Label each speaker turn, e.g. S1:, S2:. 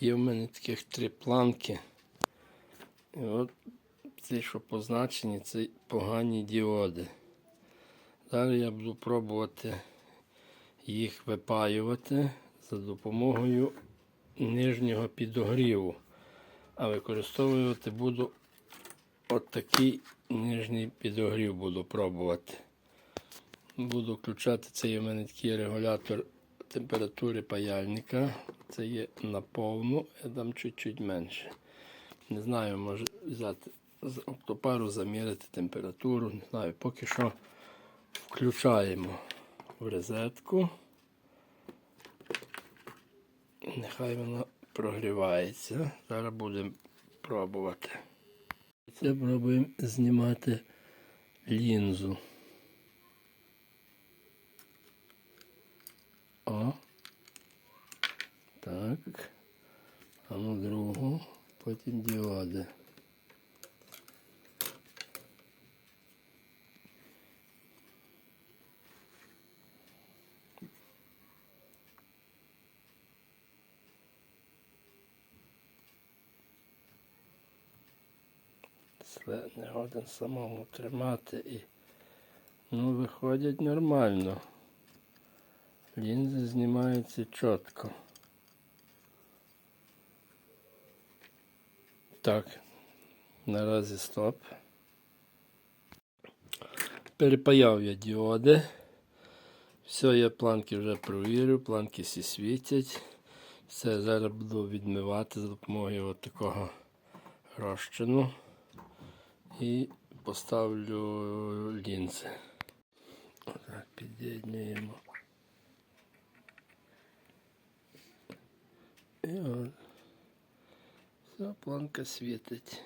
S1: Є в мене таких три планки. І от ці, що позначені, це погані діоди. Зараз я буду пробувати їх випаювати за допомогою нижнього підогріву. А використовувати буду от нижній підогрів буду пробувати. Буду включати цей у мене такий регулятор температури паяльника. Це є на повну, я дам чуть-чуть менше. Не знаю, може взяти з оптопару, заміряти температуру. Не знаю, поки що включаємо в розетку. Нехай воно прогрівається. Зараз будемо пробувати. Це пробуємо знімати лінзу. Так. А ну другу, потім діоди. Це не годен самому тримати і ну виходять нормально. Лінзи знімаються чітко. Так, наразі стоп. Перепаяв я діоди. Все, я планки вже провірив, планки всі світять. Все, зараз буду відмивати за допомогою от такого розчину. І поставлю лінзи. Отак під'єднуємо. І от. Вся планка світить.